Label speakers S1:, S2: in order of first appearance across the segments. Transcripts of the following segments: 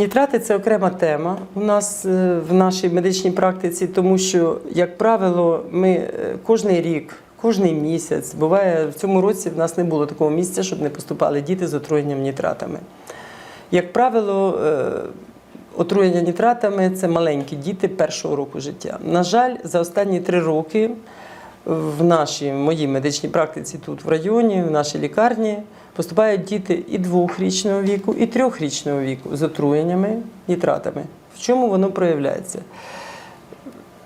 S1: Нітрати це окрема тема у нас е, в нашій медичній практиці, тому що, як правило, ми е, кожний рік, кожний місяць, буває, в цьому році в нас не було такого місця, щоб не поступали діти з отруєнням нітратами. Як правило, е, отруєння нітратами це маленькі діти першого року життя. На жаль, за останні три роки в нашій моїй медичній практиці тут в районі, в нашій лікарні поступають діти і двохрічного віку, і трьохрічного віку з отруєннями нітратами. В чому воно проявляється?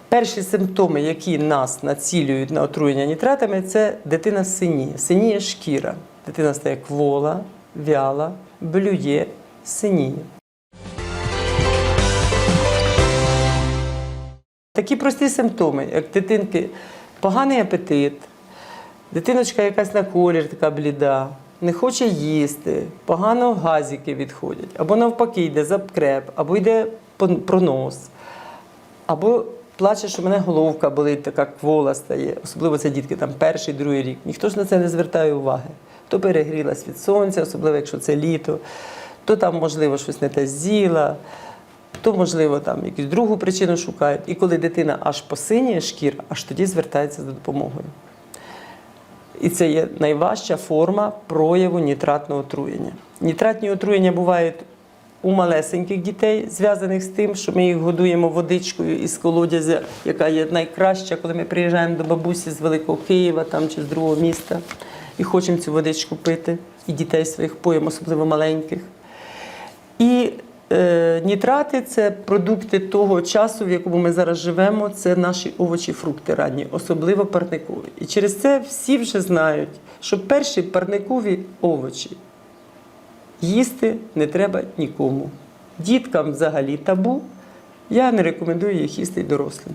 S1: Перші симптоми, які нас націлюють на отруєння нітратами, це дитина синіє, синіє шкіра. Дитина стає квола, вяла, блює, синіє. Такі прості симптоми, як дитинки, поганий апетит, дитиночка якась на колір така бліда, не хоче їсти, погано газики відходять, або навпаки йде запкреп, або йде пон- пронос, або плаче, що в мене головка болить, така квола стає. Особливо це дітки там перший, другий рік. Ніхто ж на це не звертає уваги. То перегрілась від сонця, особливо якщо це літо, то там, можливо, щось не те з'їла, то, можливо, там якусь другу причину шукають. І коли дитина аж посиніє шкіра, аж тоді звертається за допомогою. І це є найважча форма прояву нітратного отруєння. Нітратні отруєння бувають у малесеньких дітей, зв'язаних з тим, що ми їх годуємо водичкою із колодязя, яка є найкраща, коли ми приїжджаємо до бабусі з Великого Києва там, чи з другого міста і хочемо цю водичку пити, і дітей своїх поїмо, особливо маленьких. І нітрати це продукти того часу, в якому ми зараз живемо. Це наші овочі, фрукти ранні, особливо парникові. І через це всі вже знають, що перші парникові овочі їсти не треба нікому. Діткам взагалі табу. Я не рекомендую їх їсти дорослим.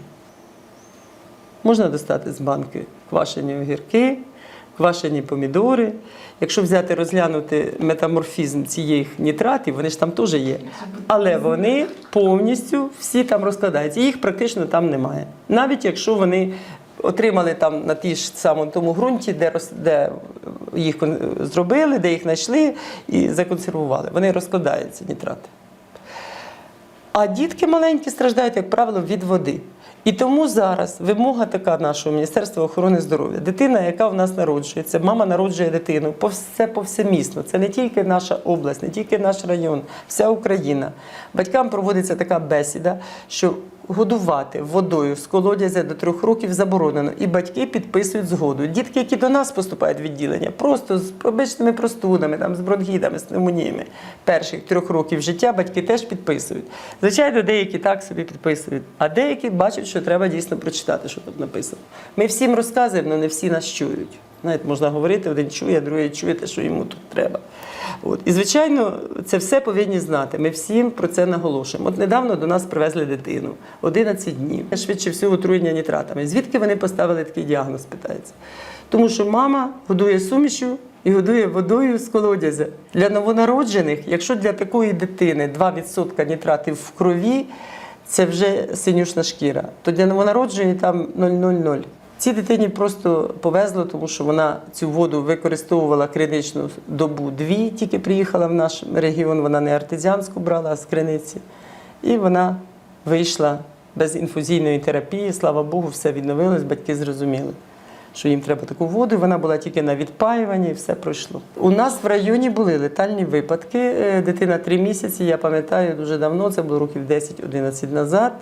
S1: Можна достати з банки квашені огірки, квашені помідори. Якщо взяти розглянути метаморфізм цих нітратів, вони ж там теж є. Але вони повністю всі там розкладаються. Їх практично там немає. Навіть якщо вони отримали там на тій ж самому тому ґрунті, де, роз- де їх зробили, де їх знайшли і законсервували. Вони розкладаються, нітрати. А дітки маленькі страждають, як правило, від води. І тому зараз вимога така нашого Міністерства охорони здоров'я. Дитина, яка в нас народжується, мама народжує дитину, це повсемісно. Це не тільки наша область, не тільки наш район, вся Україна. Батькам проводиться така бесіда, що годувати водою з колодязя до трьох років заборонено. І батьки підписують згоду. Дітки, які до нас поступають в відділення, просто з обичними простудами, там, з бронхітами, з пневмоніями перших трьох років життя, батьки теж підписують. Звичайно, деякі так собі підписують, а деякі бачать, що треба дійсно прочитати, що тут написано. Ми всім розказуємо, але не всі нас чують. Знаєте, можна говорити, один чує, другий чує те, що йому тут треба. От. І, звичайно, це все повинні знати. Ми всім про це наголошуємо. От недавно до нас привезли дитину 11 днів. Швидше всього отруєння нітратами. Звідки вони поставили такий діагноз, питається. Тому що мама годує сумішю і годує водою з колодязя. Для новонароджених, якщо для такої дитини 2% нітратів в крові, це вже синюшна шкіра, то для новонародженої там 0,00. Цій дитині просто повезло, тому що вона цю воду використовувала криничну добу дві, тільки приїхала в наш регіон, вона не артезіанську брала, а з криниці. І вона вийшла без інфузійної терапії. Слава Богу, все відновилось, батьки зрозуміли, що їм треба таку воду. Вона була тільки на відпаюванні, і все пройшло. У нас в районі були летальні випадки. Е, Дитина три місяці, я пам'ятаю дуже давно, це було років 10-11 назад.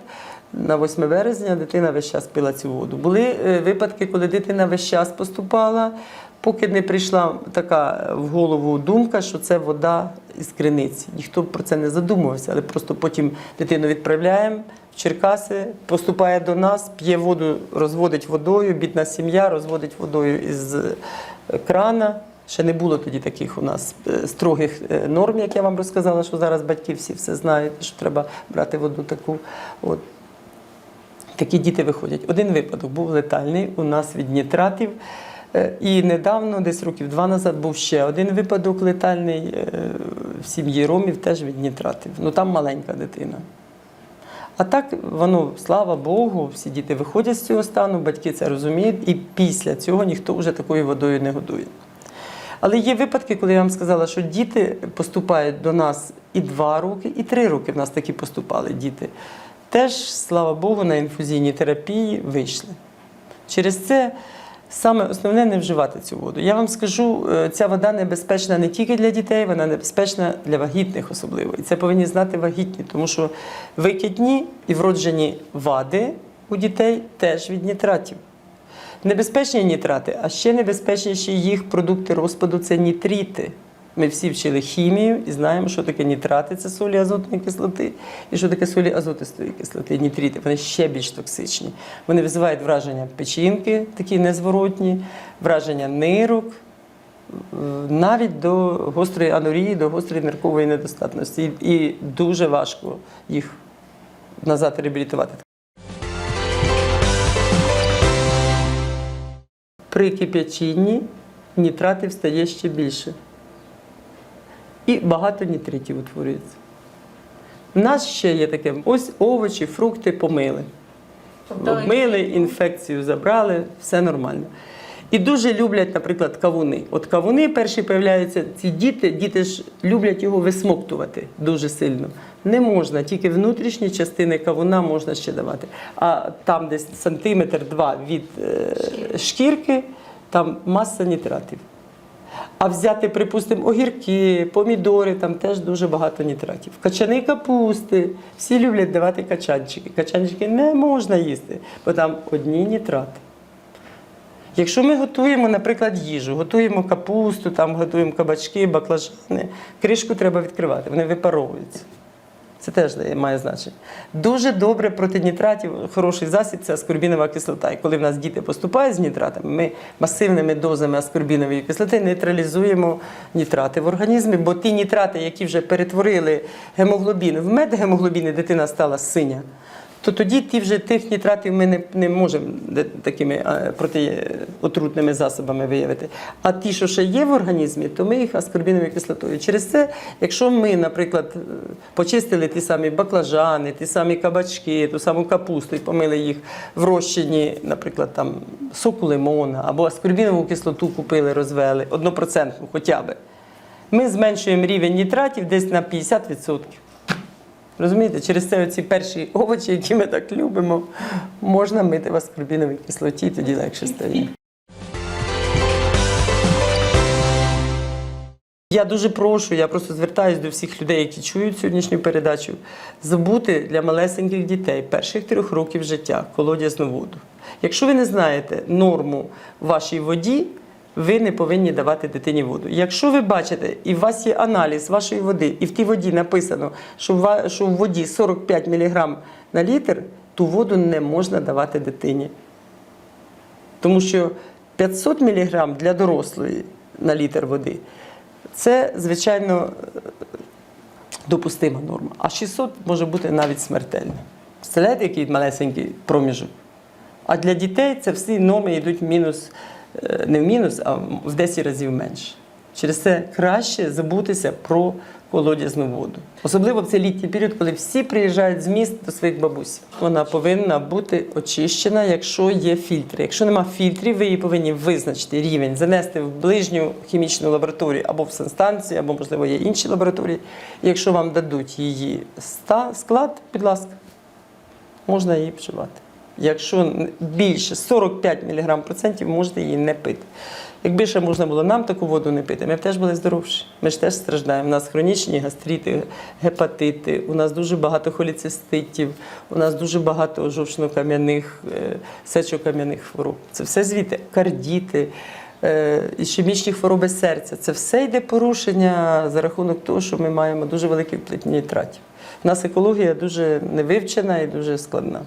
S1: На 8 березня дитина весь час пила цю воду. Були е, випадки, коли дитина весь час поступала, поки не прийшла така в голову думка, що це вода із криниці. Ніхто про це не задумувався, але просто потім дитину відправляємо в Черкаси, поступає до нас, п'є воду, розводить водою, бідна сім'я розводить водою із е, крана. Ще не було тоді таких у нас е, строгих норм, як я вам розказала, що зараз батьки всі все знають, що треба брати воду таку. От. Такі діти виходять. Один випадок був летальний у нас від нітратів. Е, І недавно, десь років два назад, був ще один випадок летальний е, в сім'ї Ромів теж від нітратів. Ну там маленька дитина. А так воно, слава Богу, всі діти виходять з цього стану, батьки це розуміють, і після цього ніхто вже такою водою не годує. Але є випадки, коли я вам сказала, що діти поступають до нас і 2 роки, і 3 роки в нас такі поступали діти. Теж, слава Богу, на інфузійній терапії вийшли. Через це саме основне не вживати цю воду. Я вам скажу, е, ця вода небезпечна не тільки для дітей, вона небезпечна для вагітних особливо. І це повинні знати вагітні, тому що викидні і вроджені вади у дітей теж від нітратів. Небезпечні нітрати, а ще небезпечніші їх продукти розпаду це нітрити. Ми всі вчили хімію і знаємо, що таке нітрати це солі азотної кислоти, і що таке солі азотистої кислоти, нітрити. Вони ще більш токсичні. Вони визивають враження печінки, такі незворотні, враження нирок, навіть до гострої анорії, до гострої ниркової недостатності. І дуже важко їх назад реабілітувати. При кип'ячінні нітратів стає ще більше. І багато нітритів утворюється. У нас ще є таке: ось овочі, фрукти помили.
S2: Тобто
S1: Обмили, інфекцію забрали, все нормально. І дуже люблять, наприклад, кавуни. От кавуни перші появляються, ці діти, діти ж люблять його висмоктувати дуже сильно. Не можна, тільки внутрішні частини кавуна можна ще давати. А там десь сантиметр-два від е, шкірки, там маса нітратів. А взяти, припустимо, огірки, помідори, там теж дуже багато нітратів. Качани капусти. Всі люблять давати качанчики. Качанчики не можна їсти, бо там одні нітрати. Якщо ми готуємо, наприклад, їжу, готуємо капусту, там готуємо кабачки, баклажани, кришку треба відкривати, вони випаровуються. Це теж має значення. Дуже добре проти нітратів, хороший засіб це аскорбінова кислота. І коли в нас діти поступають з нітратами, ми масивними дозами аскорбінової кислоти нейтралізуємо нітрати в організмі, бо ті нітрати, які вже перетворили гемоглобін в медгемоглобіни дитина стала синя, то тоді ті вже тих нітратів ми не, не можемо такими е, протиотрутними засобами виявити. А ті, що ще є в організмі, то ми їх аскорбіновою кислотою. Через це, якщо ми, наприклад, е, почистили ті самі баклажани, ті самі кабачки, ту саму капусту і помили їх в розчині, наприклад, там соку лимона або аскорбінову кислоту купили, розвели, однопроцентну хоча б, ми зменшуємо рівень нітратів десь на 50%. Розумієте, через це ці перші овочі, які ми так любимо, можна мити в аскорбіновій кислоті, тоді легше стає. Я дуже прошу, я просто звертаюся до всіх людей, які чують сьогоднішню передачу, забути для малесеньких дітей перших трьох років життя колодязну воду. Якщо ви не знаєте норму вашій воді, ви не повинні давати дитині воду. Якщо ви бачите, і у вас є аналіз вашої води, і в тій воді написано, що в, воді 45 мг на літр, ту воду не можна давати дитині. Тому що 500 мг для дорослої на літр води це, звичайно, допустима норма. А 600 може бути навіть смертельно. Представляєте, який малесенький проміжок? А для дітей це всі норми йдуть мінус, не в мінус, а в 10 разів менше. Через це краще забутися про колодязну воду. Особливо в цей літній період, коли всі приїжджають з міст до своїх бабусь. Вона повинна бути очищена, якщо є фільтри. Якщо нема фільтрів, ви її повинні визначити рівень, занести в ближню хімічну лабораторію або в санстанцію, або, можливо, є інші лабораторії. Якщо вам дадуть її склад, будь ласка, можна її вживати. Якщо більше 45 мг процентів, можете її не пити. Якби ще можна було нам таку воду не пити, ми б теж були здоровші. Ми ж теж страждаємо. У нас хронічні гастрити, гепатити, у нас дуже багато холіциститів, у нас дуже багато жовчно-кам'яних, е, сечокам'яних хвороб. Це все звідти, кардіти, е, ішемічні хвороби серця. Це все йде порушення за рахунок того, що ми маємо дуже великий вплив нітратів. У нас екологія дуже невивчена і дуже складна.